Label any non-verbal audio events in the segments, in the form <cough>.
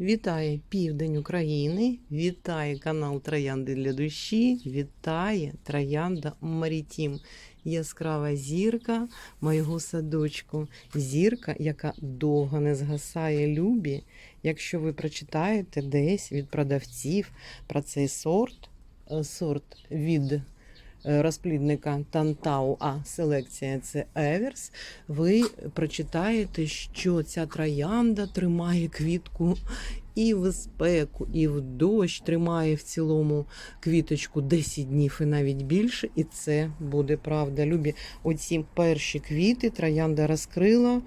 Вітає південь України, вітає канал Троянди для душі, вітає Троянда Марітім. Яскрава зірка моєго садочку. Зірка, яка довго не згасає любі. Якщо ви прочитаєте десь від продавців про цей сорт, е, сорт від розплідника Тантау, а селекція це Еверс, ви прочитаєте, що ця троянда тримає квітку і в спеку, і в дощ тримає в цілому квіточку 10 днів і навіть більше, і це буде правда. Любі, оці перші квіти троянда розкрила.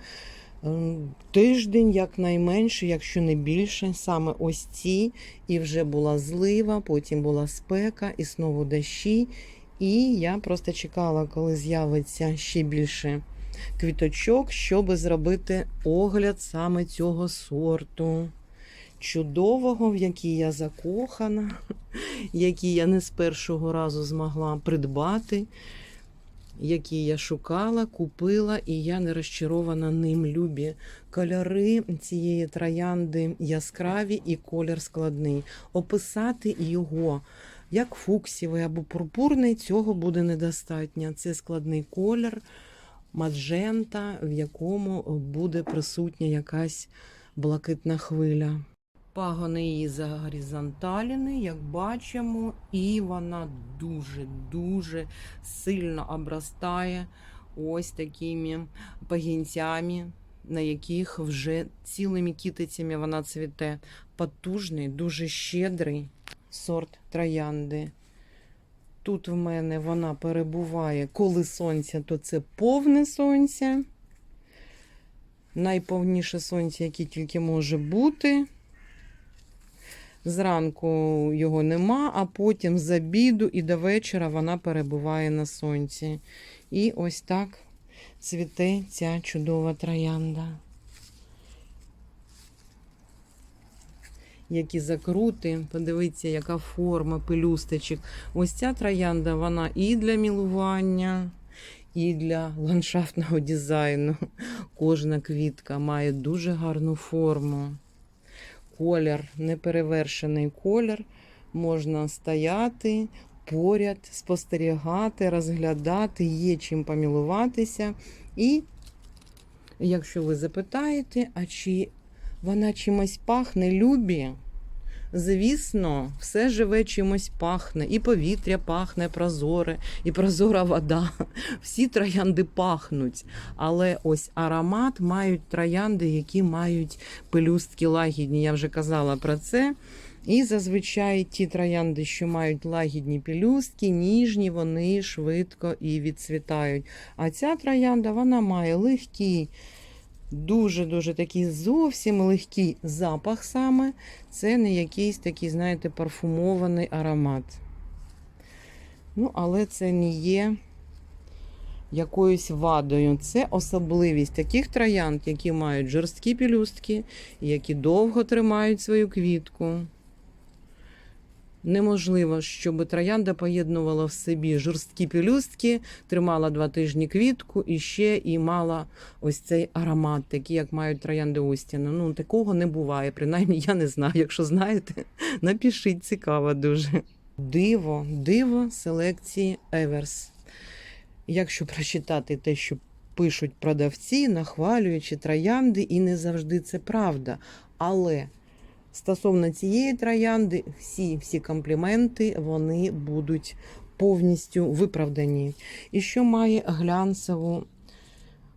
Тиждень, якнайменше, якщо не більше, саме ось ці, і вже була злива, потім була спека, і знову дощі. І я просто чекала, коли з'явиться ще більше квіточок, щоб зробити огляд саме цього сорту. Чудового, в який я закохана, <laughs> який я не з першого разу змогла придбати, який я шукала, купила, і я не розчарована ним любі. Кольори цієї троянди яскраві і колір складний. Описати його як фуксівий або пурпурний, цього буде недостатньо. Це складний колір, маджента, в якому буде присутня якась блакитна хвиля. Пагони її загоризонталіни, як бачимо, і вона дуже-дуже сильно обростає ось такими пагінцями, на яких вже цілими китицями вона цвіте. Потужний, дуже щедрий сорт троянди. Тут в мене вона перебуває, коли сонця, то це повне сонце. Найповніше сонце, яке тільки може бути. Зранку його нема, а потім з обіду і до вечора вона перебуває на сонці. І ось так цвіте ця чудова троянда. Які закрути, подивіться, яка форма пелюсточок. Ось ця троянда, вона і для мілування, і для ландшафтного дизайну. Кожна квітка має дуже гарну форму колір, неперевершений колір. Можна стояти поряд, спостерігати, розглядати, є чим помілуватися. І якщо ви запитаєте, а чи вона чимось пахне любі? Звісно, все живе чимось пахне, і повітря пахне прозоре, і прозора вода. <laughs> Всі троянди пахнуть. Але ось аромат мають троянди, які мають пелюстки лагідні. Я вже казала про це. І зазвичай ті троянди, що мають лагідні пелюстки, ніжні, вони швидко і відцвітають. А ця троянда вона має легкий. Дуже-дуже такий зовсім легкий запах саме. Це не якийсь такий, знаєте, парфумований аромат. Ну, але це не є якоюсь вадою. Це особливість таких троянд, які мають жорсткі пілюстки, які довго тримають свою квітку. Неможливо, щоб троянда поєднувала в собі жорсткі пелюстки, тримала два тижні квітку і ще і мала ось цей аромат, такий, як мають троянди Остіна. Ну, такого не буває. Принаймні, я не знаю. Якщо знаєте, <laughs> напишіть, цікаво дуже. Диво, диво селекції Еверс. Якщо прочитати те, що пишуть продавці, нахвалюючи троянди, і не завжди це правда. Але Стосовно цієї троянди, всі всі компліменти вони будуть повністю виправдані. І що має глянцеву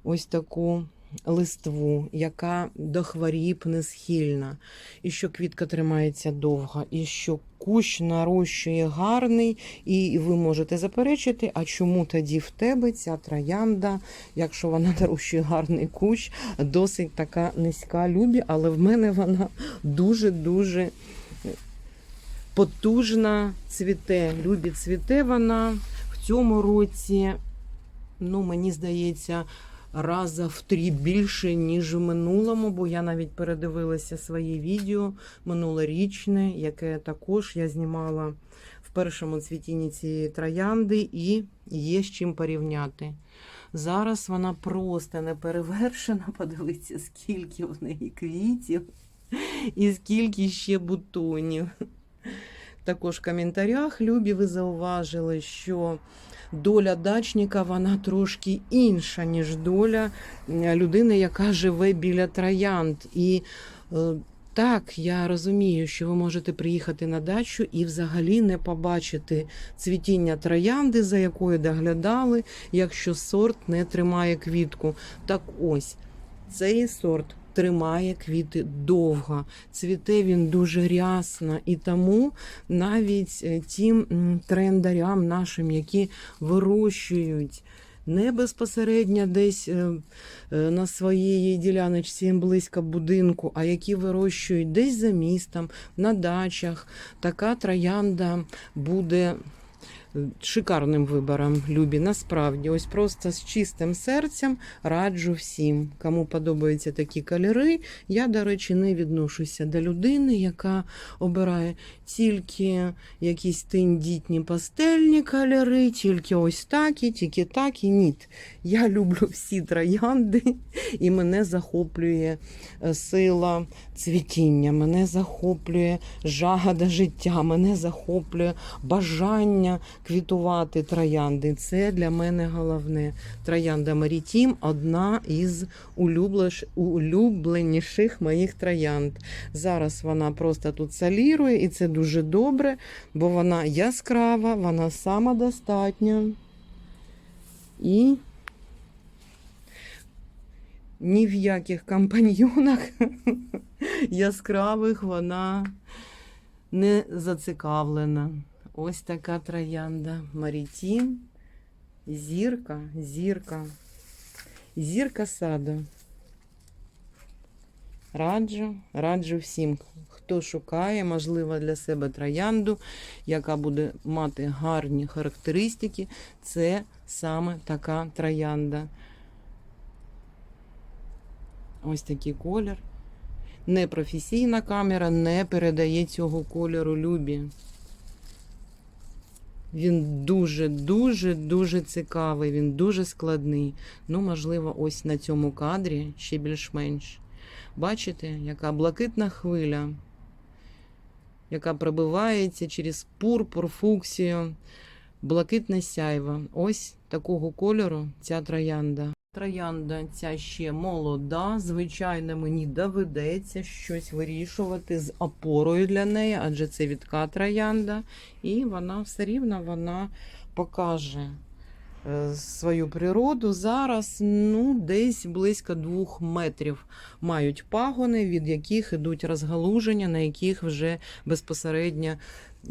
ось таку листву, яка до хворіб не схильна, і що квітка тримається довго, і що кущ нарощує гарний, і ви можете заперечити, а чому тоді в тебе ця троянда, якщо вона <laughs> нарощує гарний кущ, досить така низька любі, але в мене вона дуже-дуже потужна цвіте. Любі цвіте вона в цьому році, ну, мені здається, раза в три більше, ніж в минулому, бо я навіть передивилася своє відео минулорічне, яке також я знімала в першому цвітінні цієї троянди, і є з чим порівняти. Зараз вона просто не перевершена. <laughs> Подивіться, скільки в неї квітів. і скільки ще бутонів. Також в коментарях, Любі, ви зауважили, що доля дачника вона трошки інша, ніж доля людини, яка живе біля троянд. І е, так, я розумію, що ви можете приїхати на дачу і взагалі не побачити цвітіння троянди, за якою доглядали, якщо сорт не тримає квітку. Так ось цей сорт тримає квіти довго. Цвіте він дуже рясно, і тому навіть е, тим трендарям нашим, які вирощують. Не безпосередньо десь е, е, на своїй діляночці близько будинку, а які вирощують десь за містом, на дачах. Така троянда буде шикарним вибором, Любі. Насправді, ось просто з чистим серцем раджу всім, кому подобаються такі кольори. Я, до речі, не відношуся до людини, яка обирає тільки якісь тендітні пастельні кольори, тільки ось такі, тільки такі. Ні. Я люблю всі троянди, і мене захоплює е, сила цвітіння, мене захоплює жага до життя, мене захоплює бажання квітувати троянди. Це для мене головне. Троянда Марітім одна із улюбленіших моїх троянд. Зараз вона просто тут солірує, і це дуже добре, бо вона яскрава, вона самодостатня. І ні в яких компаньйонах <laughs> яскравих вона не зацікавлена. Ось така троянда Марітім. Зірка, зірка, зірка саду. Раджу, раджу всім, хто шукає, можливо, для себе троянду, яка буде мати гарні характеристики. Це саме така троянда. Ось такий колір. Непрофесійна камера не передає цього кольору любі. Він дуже, дуже, цікавий, він дуже складний. Ну, можливо, ось на цьому кадрі ще більш-менш. Бачите, яка блакитна хвиля, яка пробивається через пурпур, фуксію, блакитне сяйва. Ось такого кольору ця троянда. Троянда ця ще молода. Звичайно, мені доведеться щось вирішувати з опорою для неї, адже це відка троянда. І вона все рівно вона покаже е, свою природу. Зараз ну, десь близько двох метрів мають пагони, від яких ідуть розгалуження, на яких вже безпосередньо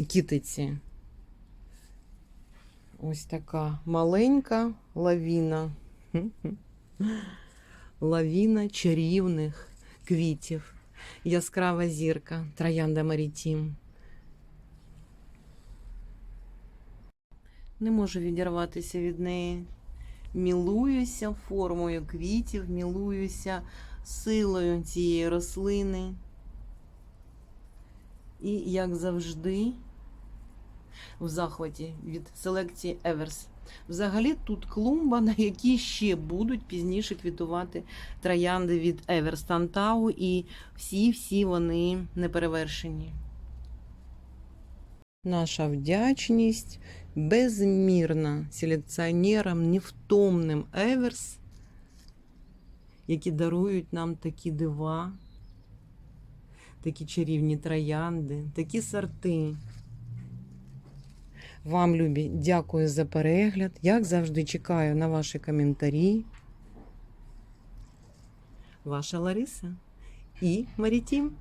китиці. Ось така маленька лавіна. <laughs> Лавіна чарівних квітів. Яскрава зірка Троянда Марітім. Не можу відірватися від неї. Мілуюся формою квітів, мілуюся силою цієї рослини. І, як завжди, в захваті від селекції Еверс. Взагалі тут клумба, <laughs> на якій ще будуть пізніше квітувати троянди від Еверс Тантау, і всі-всі вони неперевершені. Наша вдячність безмірна селекціонерам, невтомним Еверс, які дарують нам такі дива, такі чарівні троянди, такі сорти. Вам, любі, дякую за перегляд. Як завжди, чекаю на ваші коментарі. Ваша Лариса і Марітім.